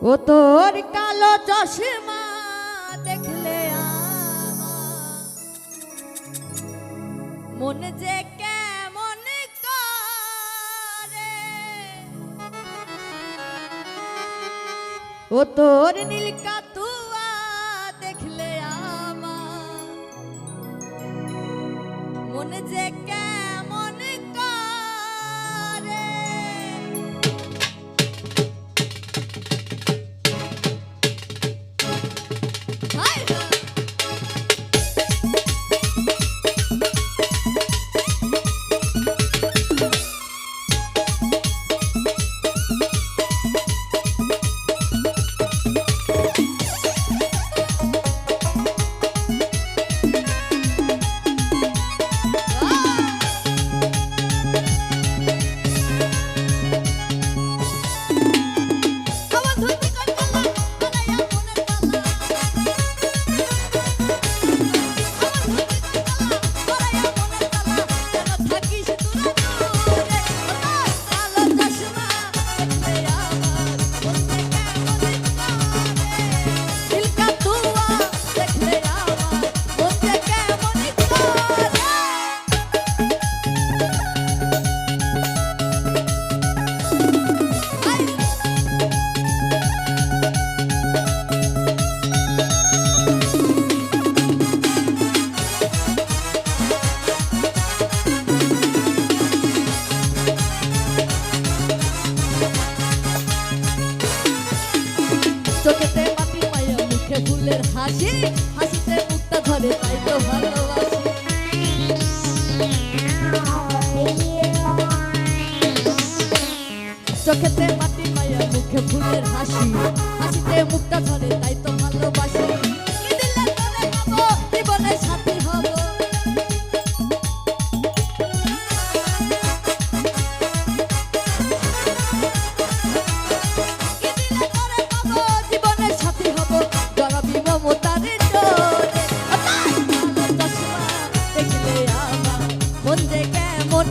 ও তোর কালো চশমা দেখলে মন যে কেমন ও তোর নীল কাতুয়া দেখলে আমার। মন যে কেমন ফুলের হাসি, হাসিতে মুক্তা ধরে তাই তো ভালোবাসি। চোখেতে মাটি মায়া, মুখে ফুলের হাসি, হাসিতে মুক্তা ধরে তাই তো ভালোবাসি। দেখলে আমার মন যে কেমন